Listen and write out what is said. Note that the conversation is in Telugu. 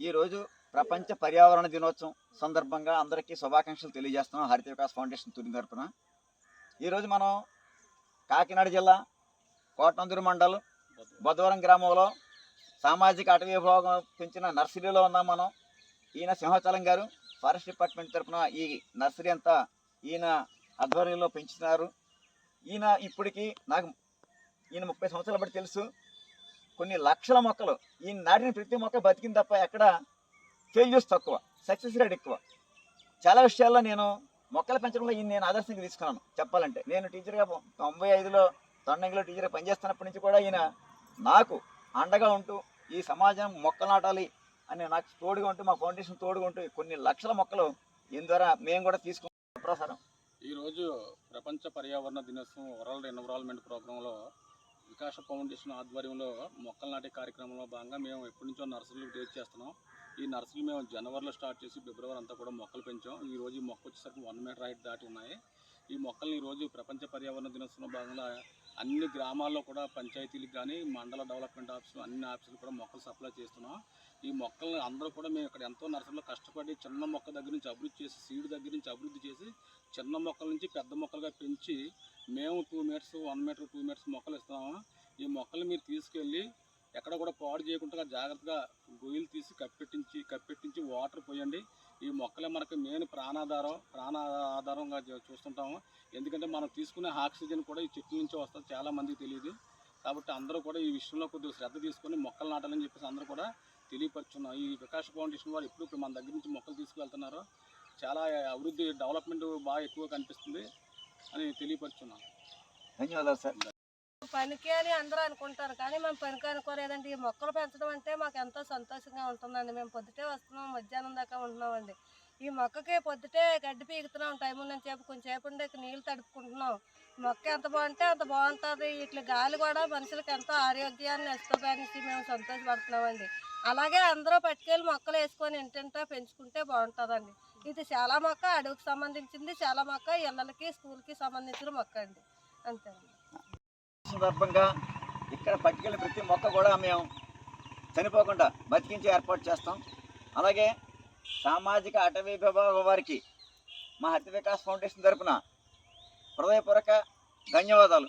ఈరోజు ప్రపంచ పర్యావరణ దినోత్సవం సందర్భంగా అందరికీ శుభాకాంక్షలు తెలియజేస్తున్నాం. హరిత వికాస్ ఫౌండేషన్ తుని తరపున. ఈరోజు మనం కాకినాడ జిల్లా కోటనందూరు మండలం బుధవరం గ్రామంలో సామాజిక అటవీ విభాగం పెంచిన నర్సరీలో ఉన్నాం మనం. ఈయన సింహాచలం గారు ఫారెస్ట్ డిపార్ట్మెంట్ తరఫున ఈ నర్సరీ అంతా ఈయన ఆధ్వర్యంలో పెంచుతున్నారు. ఈయన ఇప్పటికీ నాకు ఈయన ముప్పై సంవత్సరాల బట్టి తెలుసు. కొన్ని లక్షల మొక్కలు. ఈయన నాటిన ప్రతి మొక్క బతికింది తప్ప ఎక్కడ ఫెయిల్యూస్ తక్కువ సక్సెస్ రేట్ ఎక్కువ. చాలా విషయాల్లో నేను మొక్కలు పెంచడంలో ఈ నేను ఆదర్శంగా తీసుకున్నాను. చెప్పాలంటే నేను టీచర్గా తొంభై ఐదులో తొండంగిలో టీచర్గా పనిచేస్తున్నప్పటి నుంచి కూడా ఈయన నాకు అండగా ఉంటూ ఈ సమాజం మొక్కలు నాటాలి అని నాకు తోడుగా ఉంటూ మా ఫౌండేషన్ తోడుగా ఉంటూ కొన్ని లక్షల మొక్కలు ఈయన ద్వారా మేము కూడా తీసుకుంటాం ప్రసారం. ఈరోజు ప్రపంచ పర్యావరణ దినోత్సవం వరల్డ్ ఎన్విరాన్మెంట్ ప్రోగ్రాంలో వికాస ఫౌండేషన్ ఆధ్వర్యంలో మొక్కలు నాటే కార్యక్రమంలో భాగంగా మేము ఎప్పటి నుంచో నర్సరీలు డేట్ చేస్తున్నాం. ఈ నర్సరీలు మేము జనవరిలో స్టార్ట్ చేసి ఫిబ్రవరి అంతా కూడా మొక్కలు పెంచాం. ఈ రోజు ఈ మొక్క వచ్చేసరికి వన్ మీటర్ హైట్ దాటి ఉన్నాయి. ఈ మొక్కల్ని ఈరోజు ప్రపంచ పర్యావరణ దినోత్సవం భాగంగా అన్ని గ్రామాల్లో కూడా పంచాయతీలకు కానీ మండల డెవలప్మెంట్ ఆఫీసులు అన్ని ఆఫీసులు కూడా మొక్కలు సప్లై చేస్తున్నాం. ఈ మొక్కలను అందరూ కూడా మేము ఇక్కడ ఎంతో నర్సరీలో కష్టపడి చిన్న మొక్క దగ్గర నుంచి అభివృద్ధి చేసి సీడ్ దగ్గర నుంచి అభివృద్ధి చేసి చిన్న మొక్కల నుంచి పెద్ద మొక్కలుగా పెంచి మేము two metres one metre two metres మొక్కలు ఇస్తున్నాము. ఈ మొక్కలు మీరు తీసుకెళ్ళి ఎక్కడ కూడా పాడు చేయకుండా జాగ్రత్తగా గొయ్యలు తీసి కప్పెట్టించి కప్పెట్టించి వాటర్ పోయండి. ఈ మొక్కలే మనకి మెయిన్ ప్రాణాధారం ప్రాణ ఆధారంగా చూస్తుంటాము. ఎందుకంటే మనం తీసుకునే ఆక్సిజన్ కూడా ఈ చెట్ల నుంచి వస్తుంది. చాలా మందికి తెలియదు. కాబట్టి అందరూ కూడా ఈ విషయంలో కొద్దిగా శ్రద్ధ తీసుకొని మొక్కలు నాటాలని చెప్పేసి అందరూ కూడా తెలియపరుచున్నాం. ఈ వికాస్ ఫౌండేషన్ వారు ఎప్పుడు ఇప్పుడు మన దగ్గర నుంచి మొక్కలు తీసుకువెళ్తున్నారు చాలా అభివృద్ధి డెవలప్మెంట్ బాగా ఎక్కువ కనిపిస్తుంది అని తెలియపరుచున్నాం. ధన్యవాదాలు సార్. పనికి అని అందరూ అనుకుంటారు. కానీ మేము పనికి అనుకోలేదండి ఈ మొక్కలు పెంచడం అంటే మాకు ఎంతో సంతోషంగా ఉంటుందండి. మేము పొద్దుటే వస్తున్నాం మధ్యాహ్నం దాకా ఉంటున్నామండి. ఈ మొక్కకి పొద్దుటే గడ్డి పీకుతున్నాం టైం నుంచి సేపు కొంచెంసేపు ఉండే నీళ్ళు తడుపుకుంటున్నాం. మొక్క ఎంత బాగుంటే అంత బాగుంటుంది. ఇట్లా గాలి కూడా మనుషులకు ఎంతో ఆరోగ్యాన్ని ఇస్తుంది మేము సంతోషపడుతున్నామండి. అలాగే అందరూ పట్టుకెళ్ళి మొక్కలు వేసుకొని ఇంటింటా పెంచుకుంటే బాగుంటుందండి. ఇది చాలా మొక్క అడవికి సంబంధించింది చాలా మొక్క ఇళ్ళకి స్కూల్కి సంబంధించిన మొక్క అండి. అంతేనండి సందర్భంగా ఇక్కడ పట్టుకెళ్ళిన ప్రతి మొక్క కూడా మేము చనిపోకుండా బతికించి ఏర్పాటు చేస్తాం. అలాగే సామాజిక అటవీ విభాగం వారికి మా హత్య వికాస్ ఫౌండేషన్ తరపున హృదయపూర్వక ధన్యవాదాలు.